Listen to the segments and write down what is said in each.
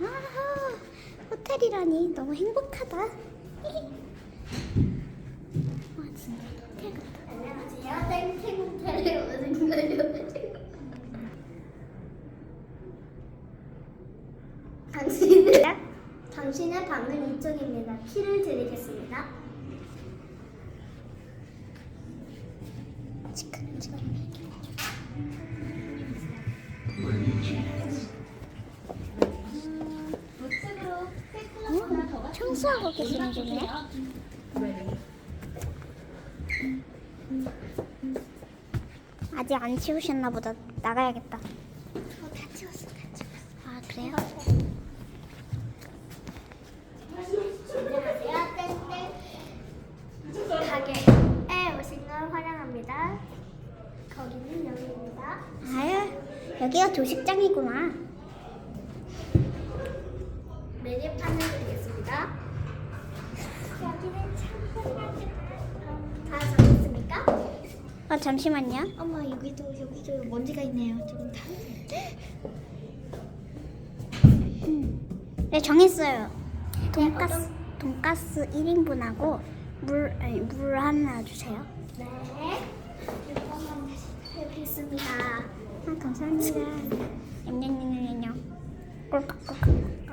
아하, 호텔이라니 너무 행복하다. 와 진짜 호텔 같다. 안녕하세요. 땡땡 호텔에 오신 거예요. 당신은 당신의 방은 이쪽입니다. 키를 드리겠습니다. 음, 청소하고 계시는 중이네. 아직 안 치우셨나 보다. 나가야겠다. 어, 다 치웠어, 다 치웠어. 아 그래요? 가게에 오신 걸 환영합니다. 거기는 여기입니다. 아유 여기가 조식장이구나. 메뉴판을 드리겠습니다. 여기는 창고입니다. 다 정했습니까? 아 잠시만요. 어머 여기도 여기도 먼지가 있네요. 조금 다. 네 정했어요. 돈가스 돈가스 1인분하고 물 아니, 물 하나 주세요. 네. 이것만 다시 해보겠습니다. 아 감사합니다. 냠냠냠냠냠. 꿀꺽꿀꺽.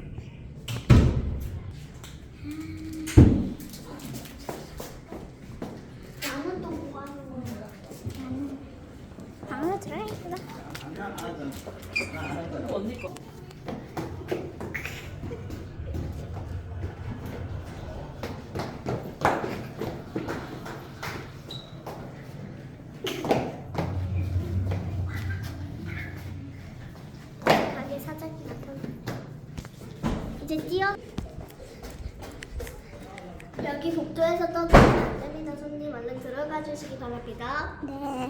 나는 또 뭐 하는 거예요? 가게 나타나. 이제 뛰어. 여기 복도에서 떠나면 안 됩니다. 손님 얼른 들어가 주시기 바랍니다. 네.